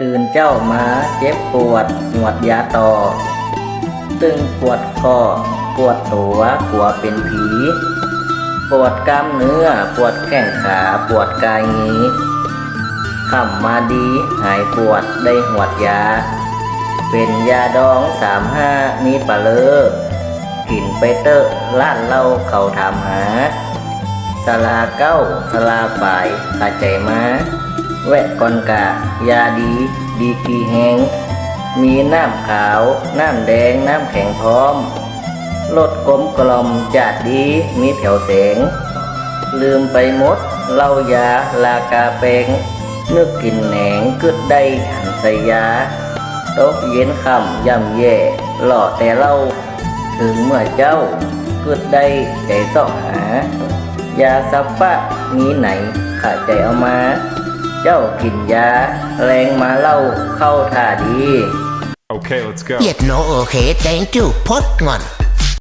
ตื่นเจ้ามาเจ็บปวดหวดยาต่อ ตึงปวดคอปวดตัวกลัวเป็นผี ปวดกล้ามเนื้อ ปวดแข้งขาปวดกายงี้ขำมาดีหายปวดได้หวดยา เป็นยาดองสามห้ามีปลาเลอกินไปเตอะล้านเล่าเขาถามหาสลาเก้าสลาปลายขาใจมา แวะก่อนกะ ยาดี ดีกีแหงมีน้ำขาว น้ำแดง น้ำแข็งพร้อมลดกลมกล่อมจัดดีมีแผ่วแสง ลืมไปหมดเล้ายาลากาแปงนึกกินแหนงกึดได้หันใส่ยาตกเย็นค่ำย่ำแย่หล่อแต่เล่า ถึงเมื่อเจ้ากึดได้ใจเสาะหา ยาสับปะมีไหนขาใจเอามา เจ้ากินยา แรงมาเล่าเข้าท่าดี Okay, let's go. เย็ดโนโอเค thank you พดงอน